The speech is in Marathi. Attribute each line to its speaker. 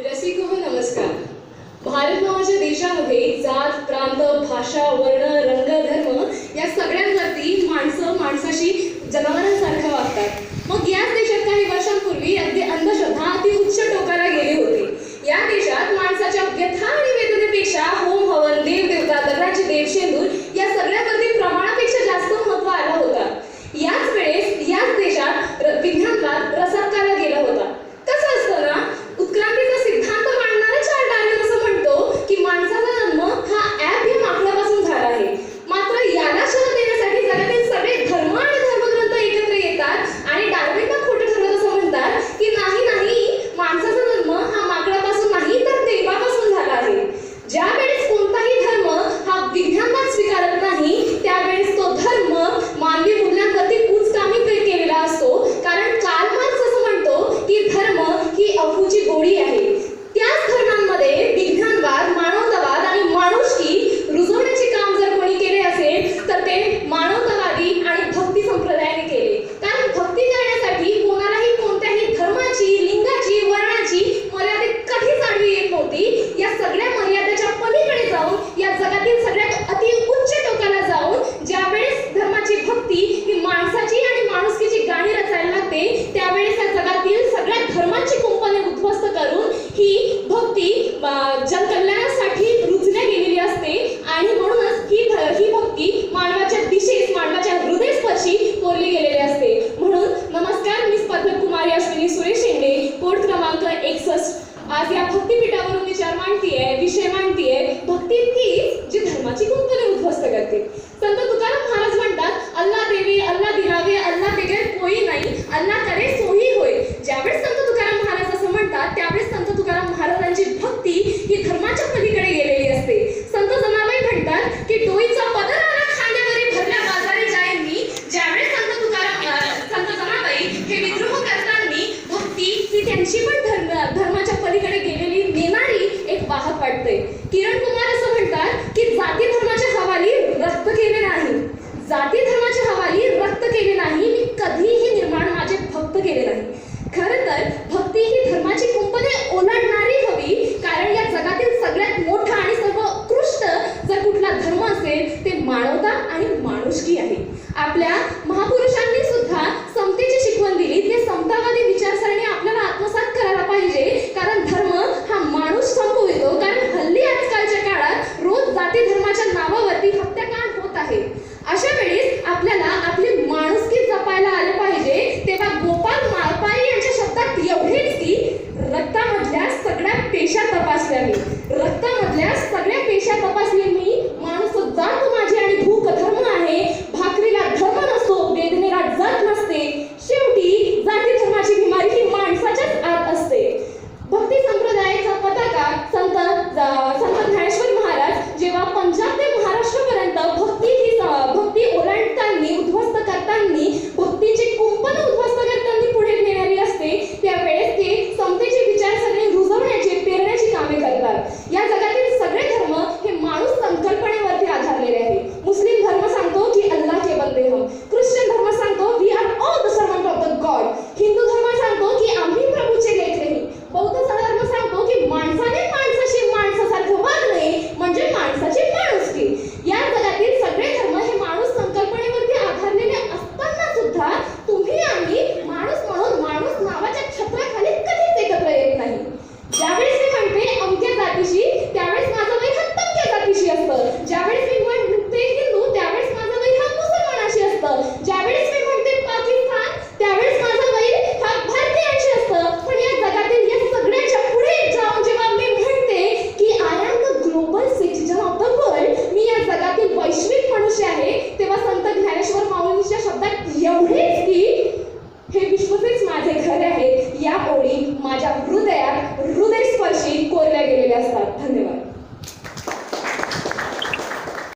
Speaker 1: रसिक नमस्कार. भारत नावाच्या देशामध्ये जात प्रांत भाषा वर्ण रंग धर्म तुमची गोडी आहे. जस्ट आज या भक्तीपीठावरून विचार मांडतीये विषय मांडतीये. भक्ती तीच जी धर्माची गुंत किरण कुमार असं म्हणतात की जाती धर्माच्या हवाली रक्त केले नाही. जाती धर्माच्या हवाली रक्त केले नाही मी कधीही निर्माण माझे भक्त केले नाही. खर तर भक्ती ही धर्माची कुंपणे ओलांडणारी हवी कारण या जगातील सगळ्यात मोठा आणि सर्वोत्कृष्ट जर कुठला धर्म असेल ते मानवता आणि माणुसकी आहे. आपल्या महापुरुष तपासल्याने. रक्तामधल्या सगळ्या पेशा तपासले मी माणूस जात माझी आणि भूक धर्म आहे. भाकरीला धर्म नसतो वेदनेला जात नसते. शेवटी जाती धर्माची बिमारी ही माणसाच्याच आत असते. भक्ती संप्रदायाचा पताका संत संत ज्ञानेश्वर महाराज जेव्हा पंजाब